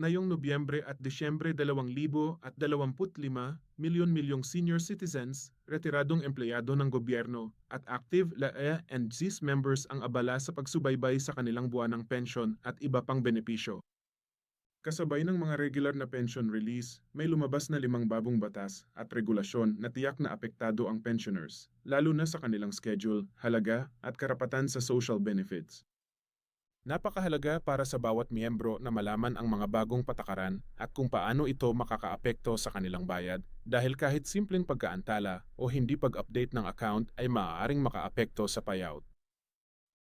Ngayong Nobyembre at Desyembre 2025, milyon-milyong senior citizens, retiradong empleyado ng gobyerno, at active LAE and ZIS members ang abala sa pagsubaybay sa kanilang buwanang pensyon at iba pang benepisyo. Kasabay ng mga regular na pension release, may lumabas na limang bagong batas at regulasyon na tiyak na apektado ang pensioners, lalo na sa kanilang schedule, halaga at karapatan sa social benefits. Napakahalaga para sa bawat miyembro na malaman ang mga bagong patakaran at kung paano ito makakaapekto sa kanilang bayad dahil kahit simpleng pagkaantala o hindi pag-update ng account ay maaaring makaapekto sa payout.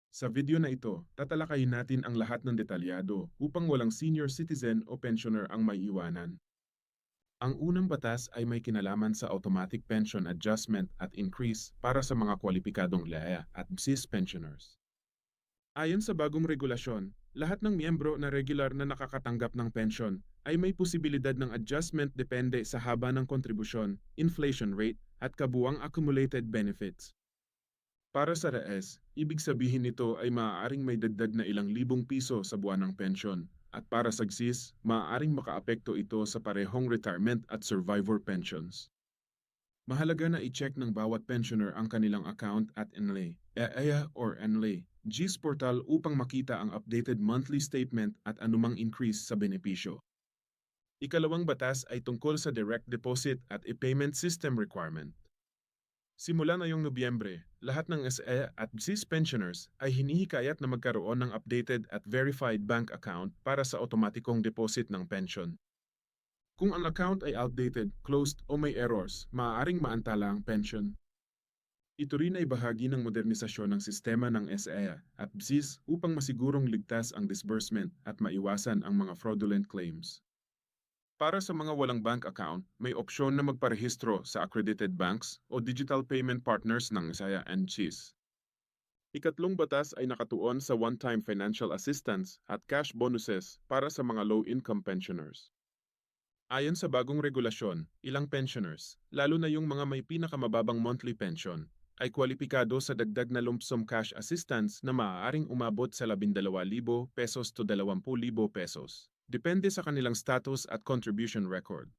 Sa video na ito, tatalakayin natin ang lahat ng detalyado upang walang senior citizen o pensioner ang maiiwanan. Ang unang batas ay may kinalaman sa automatic pension adjustment at increase para sa mga kwalipikadong LEA at BSIS pensioners. Ayon sa bagong regulasyon, lahat ng miyembro na regular na nakakatanggap ng pensyon ay may posibilidad ng adjustment depende sa haba ng kontribusyon, inflation rate, at kabuang accumulated benefits. Para sa RAES, ibig sabihin nito ay maaaring may dagdag na ilang libong piso sa buwan ng pensyon. At para sa GSIS, maaaring makaapekto ito sa parehong retirement at survivor pensions. Mahalaga na i-check ng bawat pensioner ang kanilang account at NLA, EAA or NLA, GIS portal upang makita ang updated monthly statement at anumang increase sa benepisyo. Ikalawang batas ay tungkol sa direct deposit at e-payment system requirement. Simula ngayong Nobyembre, lahat ng SE at GSIS pensioners ay hinihikayat na magkaroon ng updated at verified bank account para sa otomatikong deposit ng pension. Kung ang account ay outdated, closed o may errors, maaaring maantala ang pension. Ito rin ay bahagi ng modernisasyon ng sistema ng SEA at BSIS upang masigurong ligtas ang disbursement at maiwasan ang mga fraudulent claims. Para sa mga walang bank account, may opsyon na magparehistro sa accredited banks o digital payment partners ng SEA and GSIS. Ikatlong batas ay nakatuon sa one-time financial assistance at cash bonuses para sa mga low-income pensioners. Ayon sa bagong regulasyon, ilang pensioners, lalo na yung mga may pinakamababang monthly pension, ay kwalipikado sa dagdag na lump sum cash assistance na maaaring umabot sa 12,000 pesos to 20,000 pesos. Depende sa kanilang status at contribution record.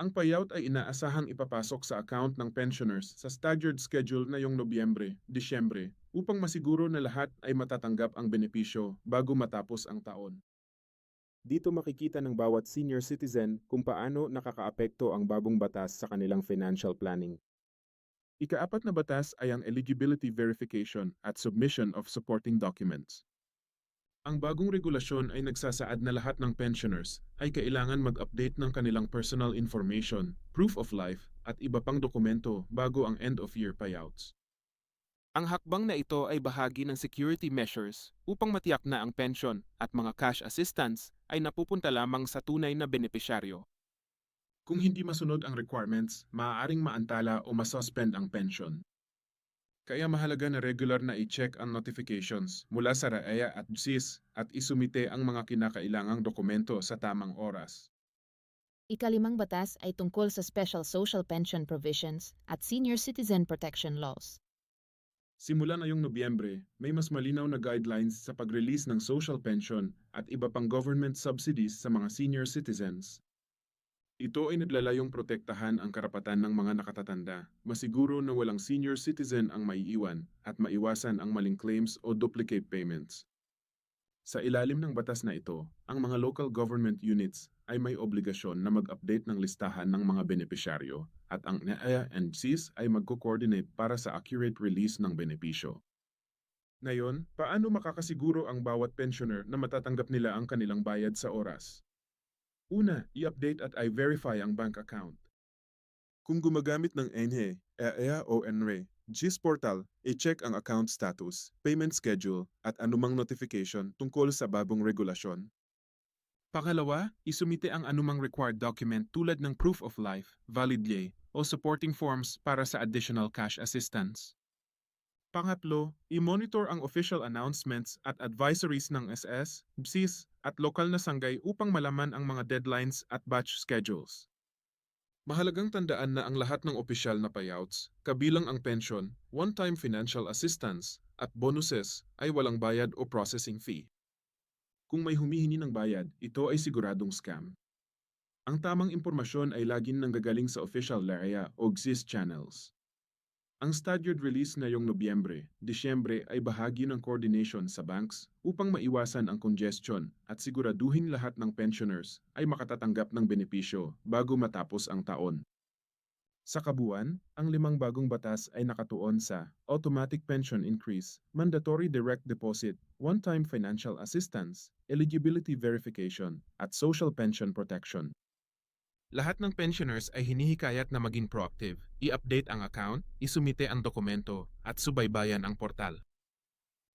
Ang payout ay inaasahang ipapasok sa account ng pensioners sa staggered schedule na yung Nobyembre, Disyembre upang masiguro na lahat ay matatanggap ang benepisyo bago matapos ang taon. Dito makikita ng bawat senior citizen kung paano nakakaapekto ang bagong batas sa kanilang financial planning. Ikaapat na batas ay ang eligibility verification at submission of supporting documents. Ang bagong regulasyon ay nagsasaad na lahat ng pensioners ay kailangan mag-update ng kanilang personal information, proof of life, at iba pang dokumento bago ang end-of-year payouts. Ang hakbang na ito ay bahagi ng security measures upang matiyak na ang pension at mga cash assistance ay napupunta lamang sa tunay na benepisyaryo. Kung hindi masunod ang requirements, maaaring maantala o masuspend ang pension. Kaya mahalaga na regular na i-check ang notifications mula sa RAEA at BSIS at isumite ang mga kinakailangang dokumento sa tamang oras. Ikalimang batas ay tungkol sa Special Social Pension Provisions at Senior Citizen Protection Laws. Simula ngayong Nobyembre, may mas malinaw na guidelines sa pag-release ng social pension at iba pang government subsidies sa mga senior citizens. Ito ay naglalayong protektahan ang karapatan ng mga nakatatanda, masiguro na walang senior citizen ang maiiwan at maiwasan ang maling claims o duplicate payments. Sa ilalim ng batas na ito, ang mga local government units ay may obligasyon na mag-update ng listahan ng mga benepisyaryo at ang NEA and CIS ay magko-coordinate para sa accurate release ng benepisyo. Ngayon, paano makakasiguro ang bawat pensioner na matatanggap nila ang kanilang bayad sa oras? Una, i-update at i-verify ang bank account. Kung gumagamit ng ENHE, EAA o NRE, GIS portal, i-check ang account status, payment schedule, at anumang notification tungkol sa bagong regulasyon. Pangalawa, isumite ang anumang required document tulad ng proof of life, valid lay, o supporting forms para sa additional cash assistance. Pangatlo, i-monitor ang official announcements at advisories ng SS, BSIS, at lokal na sanggay upang malaman ang mga deadlines at batch schedules. Mahalagang tandaan na ang lahat ng opisyal na payouts, kabilang ang pension, one-time financial assistance, at bonuses ay walang bayad o processing fee. Kung may humihingi ng bayad, ito ay siguradong scam. Ang tamang impormasyon ay laging nanggagaling sa official LAREA o GSIS channels. Ang staggered release ngayong Nobyembre, Disyembre ay bahagi ng coordination sa banks upang maiwasan ang congestion at siguraduhin lahat ng pensioners ay makatatanggap ng benepisyo bago matapos ang taon. Sa kabuuan, ang limang bagong batas ay nakatuon sa automatic pension increase, mandatory direct deposit, one-time financial assistance, eligibility verification, at social pension protection. Lahat ng pensioners ay hinihikayat na maging proactive, i-update ang account, isumite ang dokumento, at subaybayan ang portal.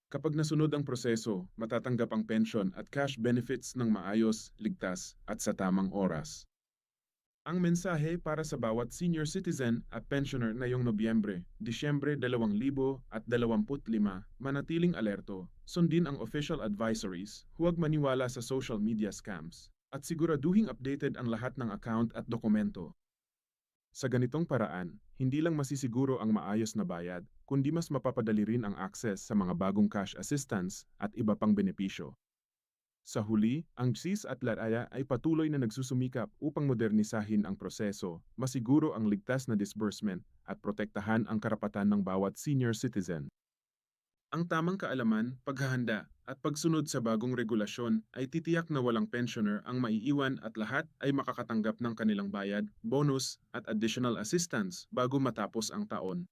Kapag nasunod ang proseso, matatanggap ang pension at cash benefits ng maayos, ligtas, at sa tamang oras. Ang mensahe para sa bawat senior citizen at pensioner ngayong Nobyembre, Disyembre 2025, manatiling alerto, sundin ang official advisories, huwag maniwala sa social media scams, at siguraduhing updated ang lahat ng account at dokumento. Sa ganitong paraan, hindi lang masisiguro ang maayos na bayad, kundi mas mapapadali rin ang access sa mga bagong cash assistance at iba pang benepisyo. Sa huli, ang GSIS at LARAYA ay patuloy na nagsusumikap upang modernisahin ang proseso, masiguro ang ligtas na disbursement at protektahan ang karapatan ng bawat senior citizen. Ang tamang kaalaman, paghahanda at pagsunod sa bagong regulasyon ay titiyak na walang pensioner ang maiiwan at lahat ay makakatanggap ng kanilang bayad, bonus at additional assistance bago matapos ang taon.